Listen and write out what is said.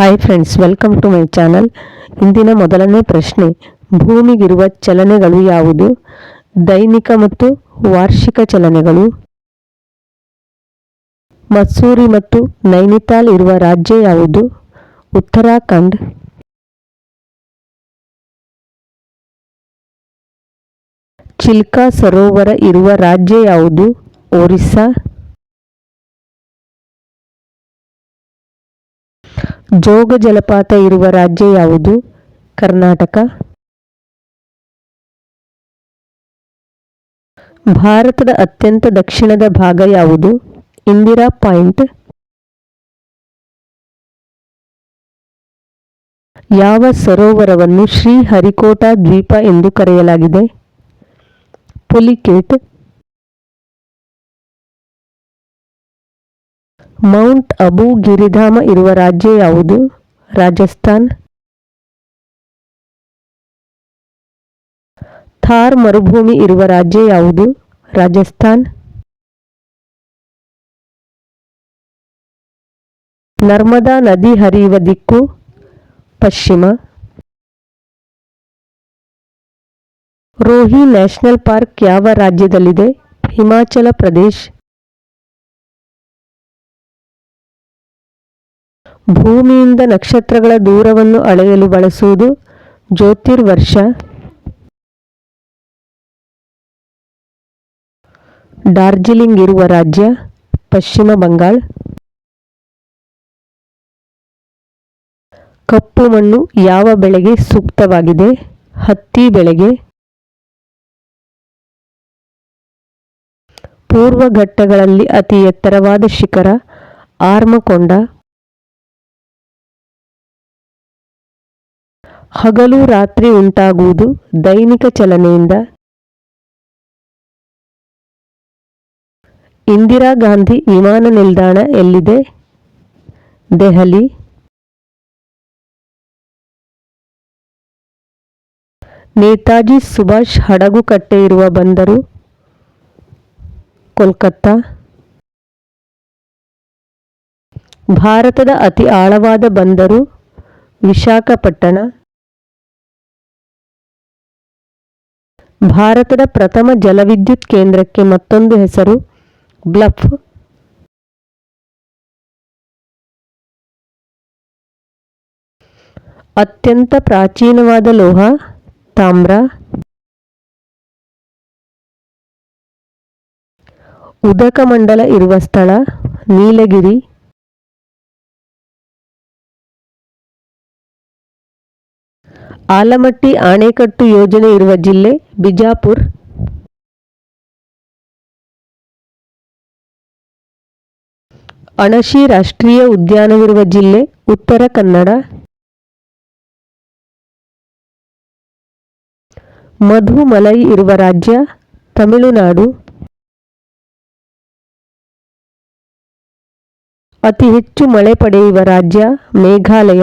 Hi friends welcome to my channel ಇಂದಿನ ಮೊದಲನೇ ಪ್ರಶ್ನೆ, ಭೂಮಿಗಿರುವ ಚಲನೆಗಳು ಯಾವುದು? ದೈನಿಕ ಮತ್ತು ವಾರ್ಷಿಕ ಚಲನೆಗಳು. ಮಸೂರಿ ಮತ್ತು ನೈನಿತಾಲ್ ಇರುವ ರಾಜ್ಯ ಯಾವುದು? ಉತ್ತರಾಖಂಡ್. ಚಿಲ್ಕಾ ಸರೋವರ ಇರುವ ರಾಜ್ಯ ಯಾವುದು? ಒರಿಸ್ಸಾ. ಜೋಗ ಜಲಪಾತ ಇರುವ ರಾಜ್ಯ ಯಾವುದು? ಕರ್ನಾಟಕ. ಭಾರತದ ಅತ್ಯಂತ ದಕ್ಷಿಣದ ಭಾಗ ಯಾವುದು? ಇಂದಿರಾ ಪಾಯಿಂಟ್. ಯಾವ ಸರೋವರವನ್ನು ಶ್ರೀಹರಿಕೋಟಾ ದ್ವೀಪ ಎಂದು ಕರೆಯಲಾಗಿದೆ? ಪುಲಿಕೇಟ್. ಮೌಂಟ್ ಅಬು ಗಿರಿಧಾಮ ಇರುವ ರಾಜ್ಯ ಯಾವುದು? ರಾಜಸ್ಥಾನ್. ಥಾರ್ ಮರುಭೂಮಿ ಇರುವ ರಾಜ್ಯ ಯಾವುದು? ರಾಜಸ್ಥಾನ್. ನರ್ಮದಾ ನದಿ ಹರಿಯುವ ದಿಕ್ಕು ಪಶ್ಚಿಮ. ರೋಹಿ ನ್ಯಾಷನಲ್ ಪಾರ್ಕ್ ಯಾವ ರಾಜ್ಯದಲ್ಲಿದೆ? ಹಿಮಾಚಲ ಪ್ರದೇಶ್. ಭೂಮಿಯಿಂದ ನಕ್ಷತ್ರಗಳ ದೂರವನ್ನು ಅಳೆಯಲು ಬಳಸುವುದು ಜ್ಯೋತಿರ್ವರ್ಷ. ಡಾರ್ಜಿಲಿಂಗ್ ಇರುವ ರಾಜ್ಯ ಪಶ್ಚಿಮ ಬಂಗಾಳ. ಕಪ್ಪು ಮಣ್ಣು ಯಾವ ಬೆಳೆಗೆ ಸೂಕ್ತವಾಗಿದೆ? ಹತ್ತಿ ಬೆಳೆಗೆ. ಪೂರ್ವ ಘಟ್ಟಗಳಲ್ಲಿ ಅತಿ ಎತ್ತರವಾದ ಶಿಖರ ಆರ್ಮಕೊಂಡ. ಹಗಲು ರಾತ್ರಿ ಉಂಟಾಗುವುದು ದೈನಿಕ ಚಲನೆಯಿಂದ. ಇಂದಿರಾ ಗಾಂಧಿ ವಿಮಾನ ನಿಲ್ದಾಣ ಎಲ್ಲಿದೆ? ದೆಹಲಿ. ನೇತಾಜಿ ಸುಭಾಷ್ ಹಡಗು ಕಟ್ಟೆ ಇರುವ ಬಂದರು. ಕೋಲ್ಕತ್ತಾ. ಭಾರತದ ಅತಿ ಆಳವಾದ ಬಂದರು ವಿಶಾಖಪಟ್ಟಣ. ಭಾರತದ ಪ್ರಥಮ ಜಲವಿದ್ಯುತ್ ಕೇಂದ್ರಕ್ಕೆ ಮತ್ತೊಂದು ಹೆಸರು, ಬ್ಲಫ್. ಅತ್ಯಂತ ಪ್ರಾಚೀನವಾದ ಲೋಹ, ತಾಮ್ರ. ಉದಕಮಂಡಲ ಇರುವ ಸ್ಥಳ, ನೀಲಗಿರಿ. ಆಲಮಟ್ಟಿ ಅಣೆಕಟ್ಟು ಯೋಜನೆ ಇರುವ ಜಿಲ್ಲೆ ಬಿಜಾಪುರ್. ಅಣಶಿ ರಾಷ್ಟ್ರೀಯ ಉದ್ಯಾನವಿರುವ ಜಿಲ್ಲೆ ಉತ್ತರ ಕನ್ನಡ. ಮಧುಮಲೈ ಇರುವ ರಾಜ್ಯ ತಮಿಳುನಾಡು. ಅತಿ ಹೆಚ್ಚು ಮಳೆ ಪಡೆಯುವ ರಾಜ್ಯ ಮೇಘಾಲಯ.